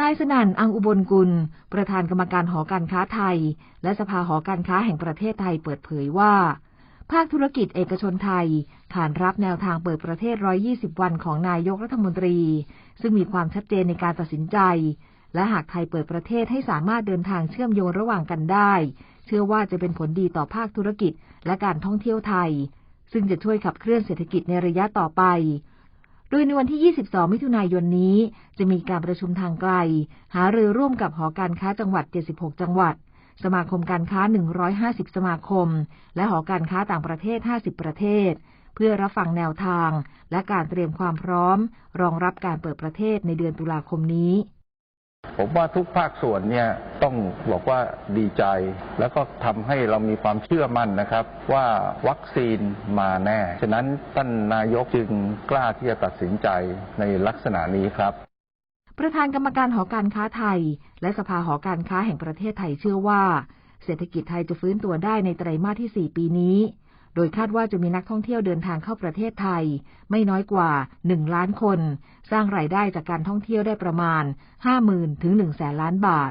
นายสนั่น อังอุบลกุล ประธานกรรมการหอการค้าไทย และสภาหอการค้าแห่งประเทศไทยเปิดเผยว่า ภาคธุรกิจเอกชนไทยขานรับแนวทางเปิดประเทศ 120 วันของนายกรัฐมนตรี ซึ่งมีความชัดเจนในการตัดสินใจ และหากไทยเปิดประเทศให้สามารถเดินทางเชื่อมโยงระหว่างกันได้ เชื่อว่าจะเป็นผลดีต่อภาคธุรกิจและการท่องเที่ยวไทย ซึ่งจะช่วยขับเคลื่อนเศรษฐกิจในระยะต่อไป โดยในวันที่ 22 มิถุนายนนี้ จะมีการประชุมทางไกล หารือร่วมกับหอการค้าจังหวัด 76 จังหวัด สมาคมการค้า 150 สมาคม และหอการค้าต่างประเทศ 50 ประเทศ เพื่อรับฟังแนวทาง และการเตรียมความพร้อม รองรับการเปิดประเทศในเดือนตุลาคมนี้ ผมว่าทุกภาคส่วนเนี่ยต้องบอกว่าดีใจ แล้วก็ทำให้เรามีความเชื่อมั่นนะครับ ว่าวัคซีนมาแน่ ฉะนั้นท่านนายกจึงกล้าที่จะตัดสินใจในลักษณะนี้ครับประธานกรรมการหอการค้าไทย และสภาหอการค้าแห่งประเทศไทยเชื่อว่า เศรษฐกิจไทยจะฟื้นตัวได้ในไตรมาสที่ 4 ปีนี้ โดยคาดว่าจะมีนักท่องเที่ยวเดินทางเข้าประเทศไทย ไม่น้อยกว่า 1 ล้านคน สร้างรายได้จากการท่องเที่ยวได้ประมาณ 50,000 ถึง 1 แสนล้านบาท